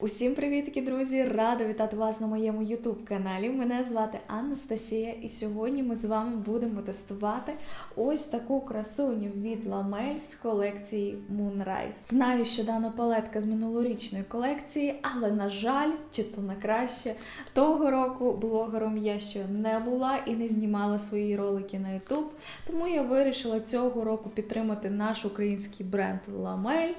Усім привітки, друзі! Рада вітати вас на моєму YouTube каналі. Мене звати Анастасія, і сьогодні ми з вами будемо тестувати ось таку красуню від Ламель з колекції Moonrise. Знаю, що дана палетка з минулорічної колекції, але на жаль, чи то на краще, того року блогером я ще не була і не знімала свої ролики на YouTube, тому я вирішила цього року підтримати наш український бренд Ламель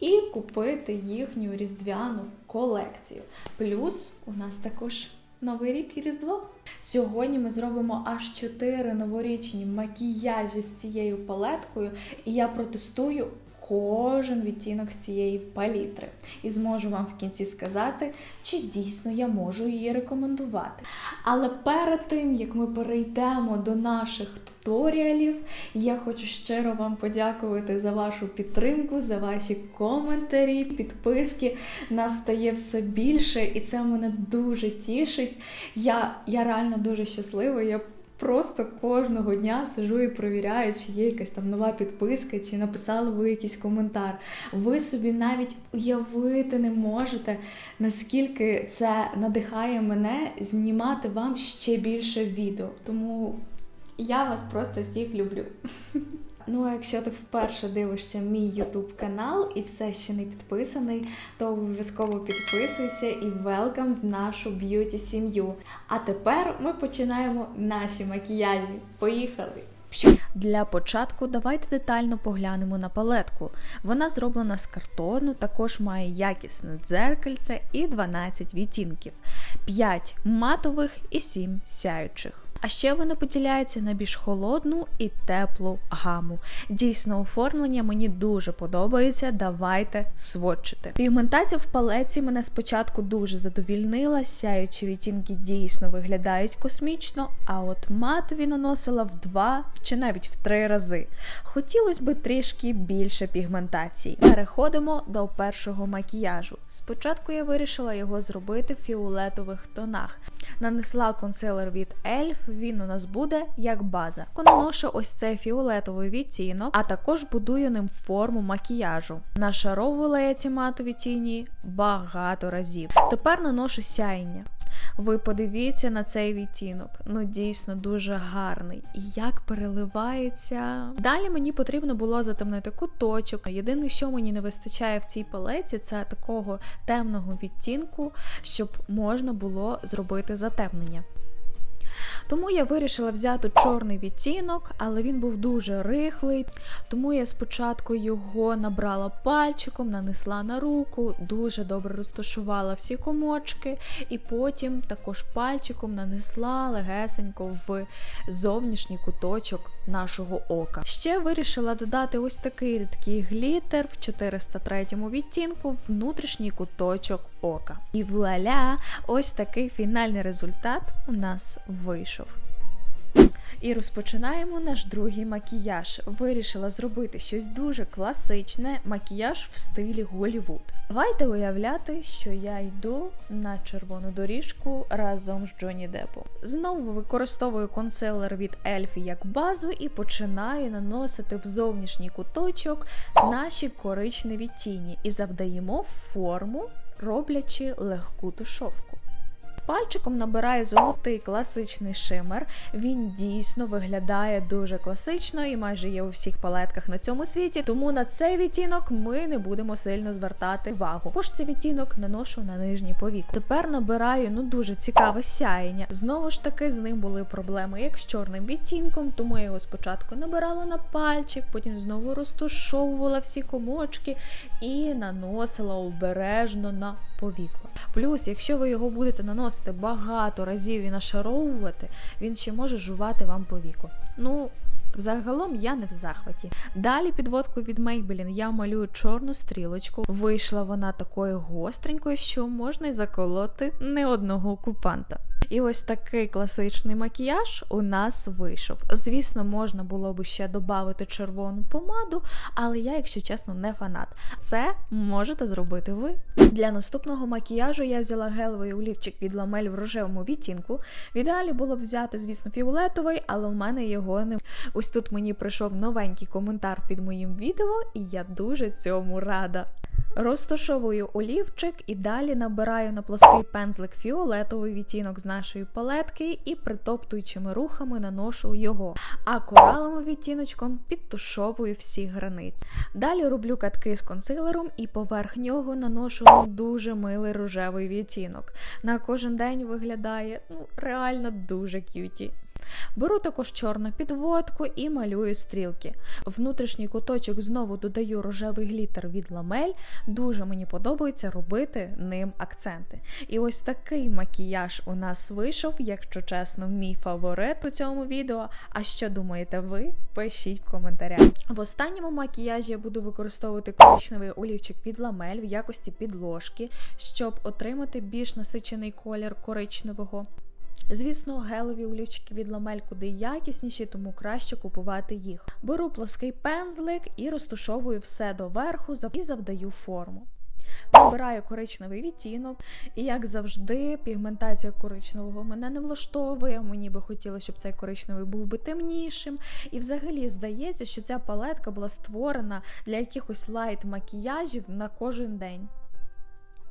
і купити їхню різдвяну колекцію. Плюс у нас також новий рік і Різдво. Сьогодні ми зробимо аж 4 новорічні макіяжі з цією палеткою, і я протестую. Кожен відтінок з цієї палітри, і зможу вам в кінці сказати, чи дійсно я можу її рекомендувати. Але перед тим як ми перейдемо до наших туторіалів, я хочу щиро вам подякувати за вашу підтримку, за ваші коментарі, підписки. Нас стає все більше, і це мене дуже тішить. Я, я реально дуже щаслива. Я Просто кожного дня сижу і провіряю, чи є якась там нова підписка, чи написали ви якийсь коментар. Ви собі навіть уявити не можете, наскільки це надихає мене знімати вам ще більше відео. Тому я вас просто всіх люблю. Ну, а якщо ти вперше дивишся мій YouTube канал і все ще не підписаний, то обов'язково підписуйся і велкам в нашу б'юті сім'ю. А тепер ми починаємо наші макіяжі. Поїхали! Для початку давайте детально поглянемо на палетку. Вона зроблена з картону, також має якісне дзеркальце і 12 відтінків, 5 матових і 7 сяючих. А ще вона поділяється на більш холодну і теплу гаму. Дійсно, оформлення мені дуже подобається. Давайте сводчити. Пігментація в палеці мене спочатку дуже задовільнила, сяючі відтінки дійсно виглядають космічно, а от матові наносила в два чи навіть в три рази. Хотілося б трішки більше пігментації. Переходимо до першого макіяжу. Спочатку я вирішила його зробити в фіолетових тонах. Нанесла консилер від ELF, він у нас буде як база. Кононошу ось цей фіолетовий відтінок, а також будую ним форму макіяжу. Нашаровувала я ці матові тіні багато разів. Тепер наношу сяєння. Ви подивіться на цей відтінок. Ну дійсно дуже гарний. І як переливається. Далі мені потрібно було затемнити куточок. Єдине, що мені не вистачає в цій палеці, це такого темного відтінку, щоб можна було зробити затемнення. Тому я вирішила взяти чорний відтінок, але він був дуже рихлий. Тому я спочатку його набрала пальчиком, нанесла на руку, дуже добре розташувала всі комочки, і потім також пальчиком нанесла легесенько в зовнішній куточок нашого ока. Ще вирішила додати ось такий рідкий глітер в 403 відтінку в внутрішній куточок ока. І вуаля, ось такий фінальний результат у нас вийшов. І розпочинаємо наш другий макіяж. Вирішила зробити щось дуже класичне макіяж в стилі Голівуд. Давайте уявляти, що я йду на червону доріжку разом з Джонні Деппом. Знову використовую консилер від Ельфі як базу і починаю наносити в зовнішній куточок наші коричневі тіні і завдаємо форму, роблячи легку тушовку. Пальчиком набираю золотий класичний шимер. Він дійсно виглядає дуже класично і майже є у всіх палетках на цьому світі. Тому на цей відтінок ми не будемо сильно звертати увагу. Також цей відтінок наношу на нижній повіку. Тепер набираю ну дуже цікаве сяєння. Знову ж таки, з ним були проблеми як з чорним відтінком, тому я його спочатку набирала на пальчик, потім знову розтушовувала всі комочки і наносила обережно на повіку. Плюс, якщо ви його будете наносити багато разів і нашаровувати, він ще може жувати вам по віку. Ну, Загалом я не в захваті. Далі підводку від Maybelline я малюю чорну стрілочку. Вийшла вона такою гостренькою, що можна й заколоти не одного окупанта. І ось такий класичний макіяж у нас вийшов. Звісно, можна було би ще додати червону помаду, але я, якщо чесно, не фанат. Це можете зробити ви. Для наступного макіяжу я взяла гелевий олівчик від ламель в рожевому відтінку. В ідеалі було б взяти, звісно, фіолетовий, але в мене його не. Ось тут мені прийшов новенький коментар під моїм відео, і я дуже цьому рада. Розташовую олівчик і далі набираю на плоский пензлик фіолетовий відтінок з нашої палетки і притоптуючими рухами наношу його, а кораловим відтіночком підтушовую всі границі. Далі роблю катки з консилером і поверх нього наношу дуже милий рожевий відтінок. На кожен день виглядає ну, реально дуже к'юті. Беру також чорну підводку і малюю стрілки. Внутрішній куточок знову додаю рожевий глітер від ламель. Дуже мені подобається робити ним акценти. І ось такий макіяж у нас вийшов, якщо чесно, мій фаворит у цьому відео. А що думаєте ви? Пишіть в коментарях. В останньому макіяжі я буду використовувати коричневий олівчик від ламель в якості підложки, щоб отримати більш насичений колір коричневого. Звісно, гелеві олівчики від ламель куди якісніші, тому краще купувати їх. Беру плоский пензлик і розташовую все доверху і завдаю форму. Набираю коричневий відтінок, і, як завжди, пігментація коричневого мене не влаштовує. Мені би хотілося, щоб цей коричневий був би темнішим. І взагалі здається, що ця палетка була створена для якихось лайт макіяжів на кожен день.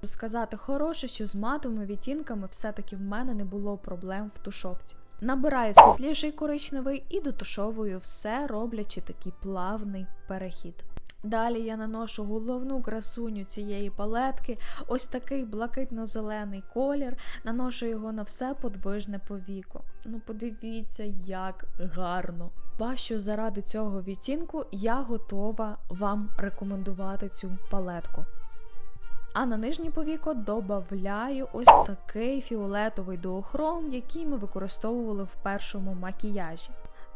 Сказати хороше, що з матовими відтінками все-таки в мене не було проблем в тушовці. Набираю світліший коричневий і дотушовую все, роблячи такий плавний перехід. Далі я наношу головну красуню цієї палетки, ось такий блакитно-зелений колір, наношу його на все подвижне повіко. Ну, подивіться, як гарно. Бачу, заради цього відтінку я готова вам рекомендувати цю палетку. А на нижнє повіко додаю ось такий фіолетовий дуохром, який ми використовували в першому макіяжі.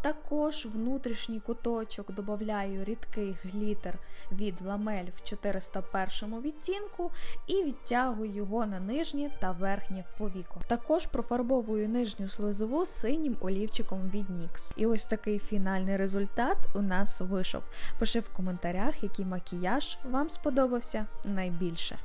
Також внутрішній куточок додаю рідкий глітер від ламель в 401 відтінку і відтягую його на нижнє та верхнє повіко. Також профарбовую нижню слизову синім олівчиком від NYX. І ось такий фінальний результат у нас вийшов. Пиши в коментарях, який макіяж вам сподобався найбільше.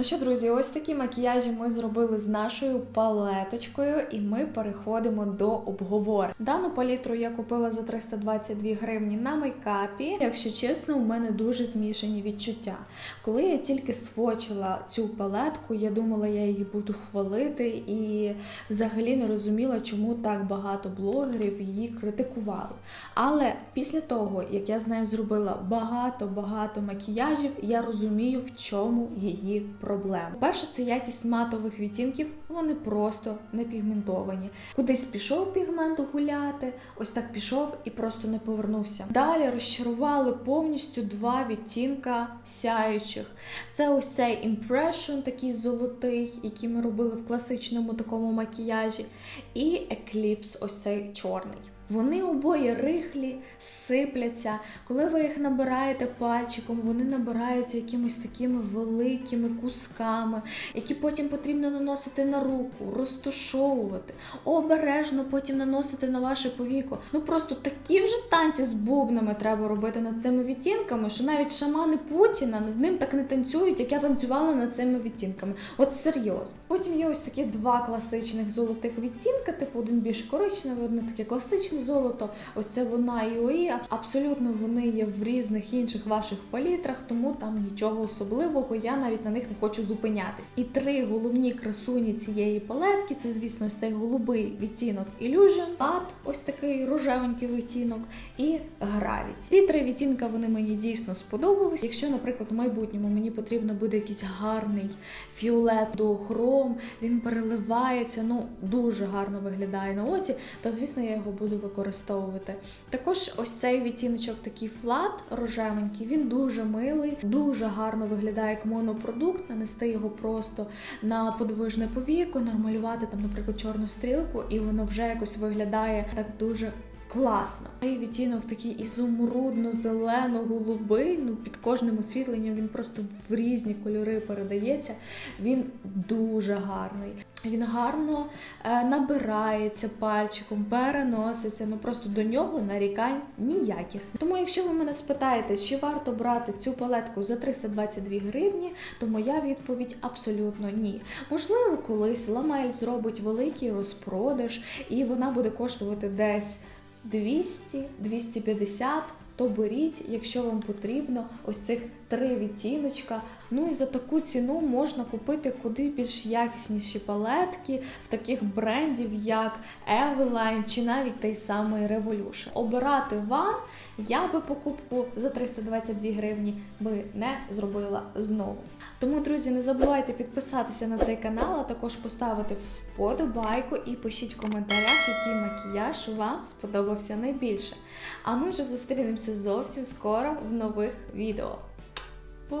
Ну що, друзі, ось такі макіяжі ми зробили з нашою палеточкою, і ми переходимо до обговорень. Дану палітру я купила за 322 гривні на мейкапі. Якщо чесно, у мене дуже змішані відчуття. Коли я тільки свочила цю палетку, я думала, я її буду хвалити, і взагалі не розуміла, чому так багато блогерів її критикували. Але після того, як я з нею зробила багато-багато макіяжів, я розумію, в чому її проблема. Перше, це якість матових відтінків, вони просто не пігментовані. Кудись пішов пігмент гуляти, ось так пішов і просто не повернувся. Далі розчарували повністю два відтінка сяючих. Це ось цей Impression, такий золотий, який ми робили в класичному такому макіяжі, і Eclipse, ось цей чорний. Вони обоє рихлі, сипляться. Коли ви їх набираєте пальчиком, вони набираються якимись такими великими кусками, які потім потрібно наносити на руку, розтушовувати, обережно потім наносити на ваше повіко. Ну просто такі вже танці з бубнами треба робити над цими відтінками, що навіть шамани Путіна над ним так не танцюють, як я танцювала над цими відтінками. От серйозно. Потім є ось такі два класичних золотих відтінка, типу один більш коричневий, одне таке золото. Ось це вона і ОІ. Абсолютно вони є в різних інших ваших палітрах, тому там нічого особливого. Я навіть на них не хочу зупинятись. І три головні красуні цієї палетки це, звісно, ось цей голубий відтінок Illusion, Пат, ось такий рожевенький відтінок, і Gravity. Ці три відтінка вони мені дійсно сподобались. Якщо, наприклад, в майбутньому мені потрібно буде якийсь гарний фіолет до хром, він переливається, ну дуже гарно виглядає на оці, то звісно я його буду використовувати. Також ось цей відтіночок такий флат рожевенький, він дуже милий, дуже гарно виглядає як монопродукт, нанести його просто на подвижне повіко, нормалювати там, наприклад, чорну стрілку, і воно вже якось виглядає так дуже. Класно. Цей відтінок такий ізумрудно-зелено-голубий. Ну, під кожним освітленням він просто в різні кольори передається. Він дуже гарний. Він гарно е, набирається пальчиком, переноситься. Ну просто до нього нарікань ніяких. Тому, якщо ви мене спитаєте, чи варто брати цю палетку за 322 гривні, то моя відповідь абсолютно ні. Можливо, колись Ламель зробить великий розпродаж, і вона буде коштувати десь 200-250, то беріть, якщо вам потрібно, ось цих три відтіночка. Ну і за таку ціну можна купити куди більш якісніші палетки в таких брендів, як Eveline чи навіть той самий Revolution. Обирати вам я би покупку за 322 гривні би не зробила знову. Тому, друзі, не забувайте підписатися на цей канал, а також поставити вподобайку і пишіть в коментарях, який макіяж вам сподобався найбільше. А ми вже зустрінемося зовсім скоро в нових відео. Bye.